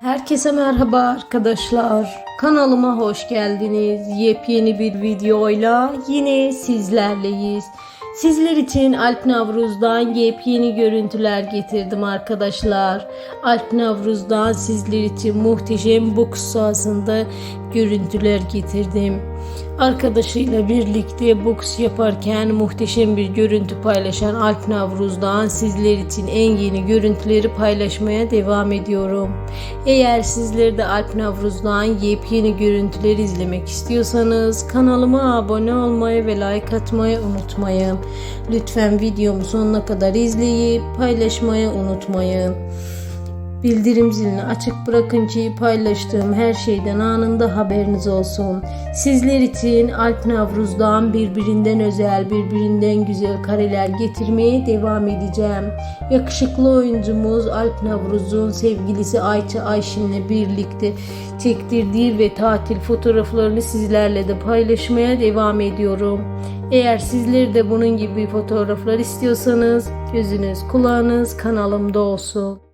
Herkese merhaba arkadaşlar. Kanalıma hoş geldiniz. Yepyeni bir videoyla yine sizlerleyiz. Sizler için Alp Navruz'dan yepyeni görüntüler getirdim arkadaşlar. Alp Navruz'dan sizler için muhteşem boks sahasında görüntüler getirdim. Arkadaşıyla birlikte boks yaparken muhteşem bir görüntü paylaşan Alp Navruz'dan sizler için en yeni görüntüleri paylaşmaya devam ediyorum. Eğer sizler de Alp Navruz'dan yepyeni görüntüler izlemek istiyorsanız kanalıma abone olmayı ve like atmayı unutmayın. Lütfen videomu sonuna kadar izleyip paylaşmayı unutmayın. Bildirim zilini açık bırakın ki paylaştığım her şeyden anında haberiniz olsun. Sizler için Alp Navruz'dan birbirinden özel, birbirinden güzel kareler getirmeye devam edeceğim. Yakışıklı oyuncumuz Alp Navruz'un sevgilisi Ayça Ayşin'le birlikte çektirdiği ve tatil fotoğraflarını sizlerle de paylaşmaya devam ediyorum. Eğer sizler de bunun gibi fotoğraflar istiyorsanız gözünüz kulağınız kanalımda olsun.